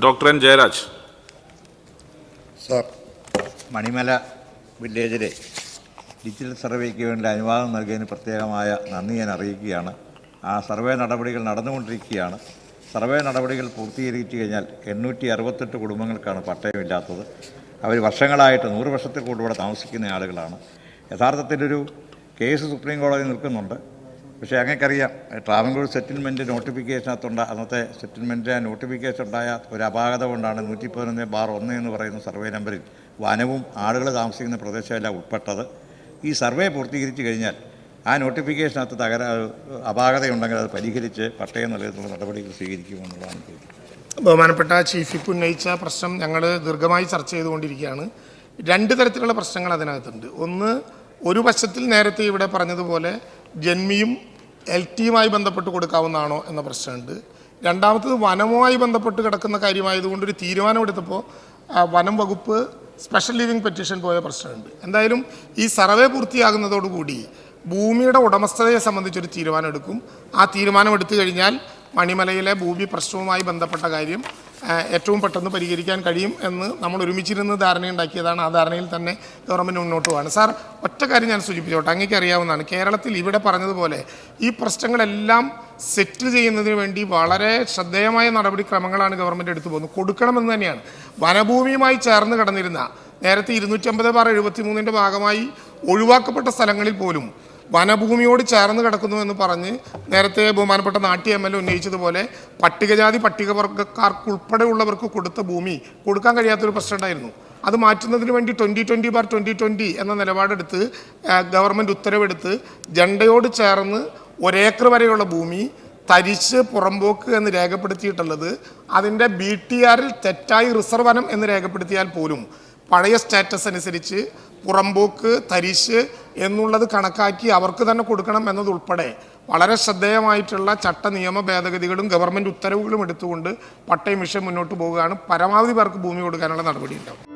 Doctor N Jayaraj sir Manimala വില്ലേജിലെ digital സർവേക്ക് വേണ്ടി അനുവാദം നൽകിയതിന് പ്രത്യേകമായ നന്ദി ഞാൻ അറിയിക്കുകയാണ്. ആ സർവേ നടപടികൾ നടന്നുകൊണ്ടിരിക്കുകയാണ്. സർവേ നടപടികൾ പൂർത്തീകരിച്ചു കഴിഞ്ഞാൽ എണ്ണൂറ്റി അറുപത്തെട്ട് കുടുംബങ്ങൾക്കാണ് പട്ടയമില്ലാത്തത്. അവർ വർഷങ്ങളായിട്ട് നൂറ് വർഷത്തിൽ കൂടുതൽ താമസിക്കുന്ന ആളുകളാണ്. യഥാർത്ഥത്തിലൊരു കേസ് സുപ്രീം കോടതി നിൽക്കുന്നുണ്ട്. പക്ഷേ അങ്ങേക്കറിയാം ട്രാവൻകൂർ സെറ്റിൽമെന്റ് നോട്ടിഫിക്കേഷനകത്തുണ്ട് അന്നത്തെ സെറ്റിൽമെന്റിന്റെ നോട്ടിഫിക്കേഷൻ ഉണ്ടായ ഒരു അപാകത കൊണ്ടാണ് നൂറ്റി പതിനൊന്ന് ബാർ ഒന്ന് എന്ന് പറയുന്ന സർവേ നമ്പറിൽ വനവും ആളുകൾ താമസിക്കുന്ന പ്രദേശമെല്ലാം ഉൾപ്പെട്ടത്. ഈ സർവേ പൂർത്തീകരിച്ച് കഴിഞ്ഞാൽ ആ നോട്ടിഫിക്കേഷനകത്ത് തകരാ അപാകതയുണ്ടെങ്കിൽ അത് പരിഹരിച്ച് പട്ടയം നൽകുന്ന നടപടികൾ സ്വീകരിക്കുമെന്നുള്ളതാണ് ബഹുമാനപ്പെട്ട ചീഫ് വിപ്പ് ഉന്നയിച്ച പ്രശ്നം ഞങ്ങൾ ദീർഘമായി ചർച്ച ചെയ്തുകൊണ്ടിരിക്കുകയാണ്. രണ്ട് തരത്തിലുള്ള പ്രശ്നങ്ങൾ അതിനകത്തുണ്ട്. ഒന്ന് ഒരു വശത്തിൽ നേരത്തെ ഇവിടെ പറഞ്ഞതുപോലെ ജന്മിയും എൽ ടിയുമായി ബന്ധപ്പെട്ട് കൊടുക്കാവുന്നതാണോ എന്ന പ്രശ്നമുണ്ട്. രണ്ടാമത്തത് വനവുമായി ബന്ധപ്പെട്ട് കിടക്കുന്ന കാര്യമായതുകൊണ്ട് ഒരു തീരുമാനമെടുത്തപ്പോൾ വനം വകുപ്പ് സ്പെഷ്യൽ ലിവിംഗ് പെറ്റീഷൻ പോയ പ്രശ്നമുണ്ട്. എന്തായാലും ഈ സർവേ പൂർത്തിയാകുന്നതോടുകൂടി ഭൂമിയുടെ ഉടമസ്ഥതയെ സംബന്ധിച്ചൊരു തീരുമാനം എടുക്കും. ആ തീരുമാനം എടുത്തു കഴിഞ്ഞാൽ മണിമലയിലെ ഭൂമി പ്രശ്നവുമായി ബന്ധപ്പെട്ട കാര്യം ഏറ്റവും പെട്ടെന്ന് പരിഹരിക്കാൻ കഴിയും എന്ന് നമ്മൾ ഒരുമിച്ചിരുന്ന് ധാരണയുണ്ടാക്കിയതാണ് ആ ധാരണയിൽ തന്നെ ഗവൺമെന്റ് മുന്നോട്ട് പോവാണ്. സാർ ഒറ്റ കാര്യം ഞാൻ സൂചിപ്പിച്ചോട്ടെ. അങ്ങേക്ക് അറിയാവുന്നതാണ്. കേരളത്തിൽ ഇവിടെ പറഞ്ഞതുപോലെ ഈ പ്രശ്നങ്ങളെല്ലാം സെറ്റിൽ ചെയ്യുന്നതിന് വേണ്ടി വളരെ ശ്രദ്ധേയമായ നടപടിക്രമങ്ങളാണ് ഗവൺമെന്റ് എടുത്തു പോകുന്നത്. കൊടുക്കണമെന്ന് തന്നെയാണ്. വനഭൂമിയുമായി ചേർന്ന് കിടന്നിരുന്ന നേരത്തെ ഇരുന്നൂറ്റമ്പത് ബാർ എഴുപത്തി മൂന്നിന്റെ ഭാഗമായി ഒഴിവാക്കപ്പെട്ട സ്ഥലങ്ങളിൽ പോലും വനഭൂമിയോട് ചേർന്ന് കിടക്കുന്നു എന്ന് പറഞ്ഞ് നേരത്തെ ബഹുമാനപ്പെട്ട നാട്യ എം എൽ എ ഉന്നയിച്ചതുപോലെ പട്ടികജാതി പട്ടികവർഗക്കാർക്ക് ഉൾപ്പെടെയുള്ളവർക്ക് കൊടുത്ത ഭൂമി കൊടുക്കാൻ കഴിയാത്തൊരു പ്രശ്നം ഉണ്ടായിരുന്നു അത് മാറ്റുന്നതിന് വേണ്ടി twenty twenty bar twenty twenty എന്ന നിലപാടെടുത്ത് ഗവൺമെന്റ് ഉത്തരവെടുത്ത് ജണ്ടയോട് ചേർന്ന് ഒരേക്കർ വരെയുള്ള ഭൂമി തരിച്ച് പുറമ്പോക്ക് എന്ന് രേഖപ്പെടുത്തിയിട്ടുള്ളത് അതിന്റെ ബി ടി ആറിൽ തെറ്റായി റിസർവ് വനം എന്ന് രേഖപ്പെടുത്തിയാൽ പോലും പഴയ സ്റ്റാറ്റസ് അനുസരിച്ച് പുറമ്പോക്ക് തരിശ് എന്നുള്ളത് കണക്കാക്കി അവർക്ക് തന്നെ കൊടുക്കണം എന്നതുൾപ്പെടെ വളരെ ശ്രദ്ധേയമായിട്ടുള്ള ചട്ട നിയമ ഭേദഗതികളും ഗവൺമെന്റ് ഉത്തരവുകളും എടുത്തുകൊണ്ട് പട്ടയ മിഷൻ മുന്നോട്ട് പോവുകയാണ്. പരമാവധി പേർക്ക് ഭൂമി കൊടുക്കാനുള്ള നടപടി ഉണ്ടാവും